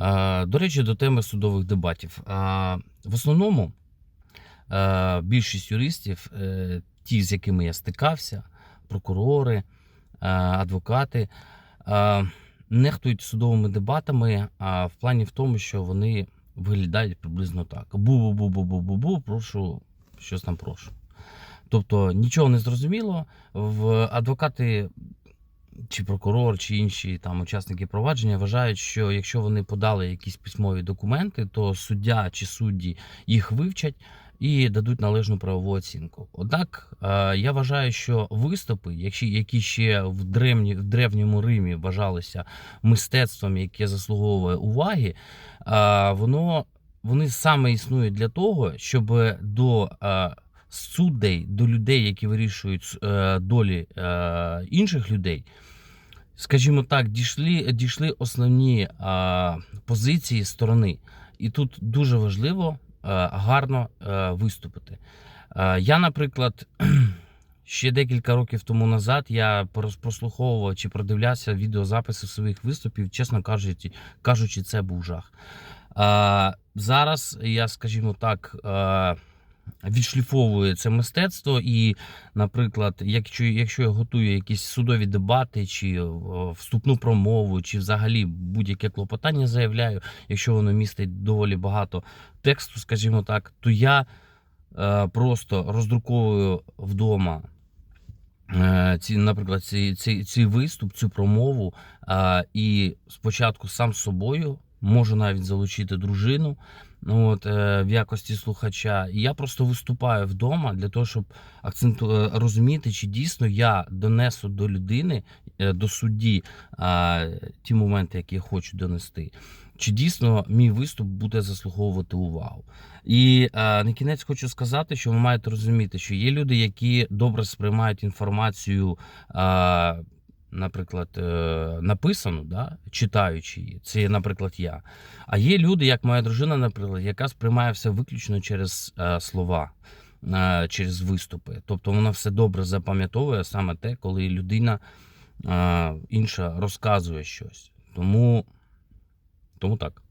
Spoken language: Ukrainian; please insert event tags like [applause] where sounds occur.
Е, До речі, до теми судових дебатів. Е, В основному е, більшість юристів, ті, з якими я стикався, прокурори, адвокати, нехтують судовими дебатами в плані в тому, що вони виглядають приблизно так: бу-бу-бу-бу-бу-бу, прошу, щось там прошу. Тобто нічого не зрозуміло. В адвокати чи прокурор, чи інші там учасники провадження вважають, що якщо вони подали якісь письмові документи, то суддя чи судді їх вивчать і дадуть належну правову оцінку. Однак е, я вважаю, що виступи, які ще в древні, в древньому Римі вважалися мистецтвом, яке заслуговує уваги, е, воно вони саме існують для того, щоб до е, суддей, до людей, які вирішують е, долі е, інших людей, скажімо так, дійшли, дійшли основні е, позиції сторони. І тут дуже важливо гарно виступити. Я, наприклад, [clears throat] ще декілька років тому назад я прослуховував чи продивлявся відеозаписи своїх виступів, чесно кажучи, кажучи, це був жах. Зараз я, скажімо так, відшліфовую це мистецтво, і, наприклад, якщо, якщо я готую якісь судові дебати, чи е, вступну промову, чи взагалі будь-яке клопотання заявляю, якщо воно містить доволі багато тексту, скажімо так, то я е, просто роздруковую вдома. е, Ці, наприклад, ці, ці, ці виступ, цю промову, е, і спочатку сам з собою можу навіть залучити дружину ну, от, е, в якості слухача. І я просто виступаю вдома для того, щоб акценту е, розуміти, чи дійсно я донесу до людини, е, до судді ті моменти, які я хочу донести. Чи дійсно мій виступ буде заслуговувати увагу? І е, на кінець хочу сказати, що ви маєте розуміти, що є люди, які добре сприймають інформацію, е, наприклад, написано, написану, да, читаючи її. Це, є, наприклад, я. А є люди, як моя дружина, наприклад, яка сприймає все виключно через е, слова, е, через виступи. Тобто вона все добре запам'ятовує саме те, коли людина е, інша розказує щось. Тому, тому так.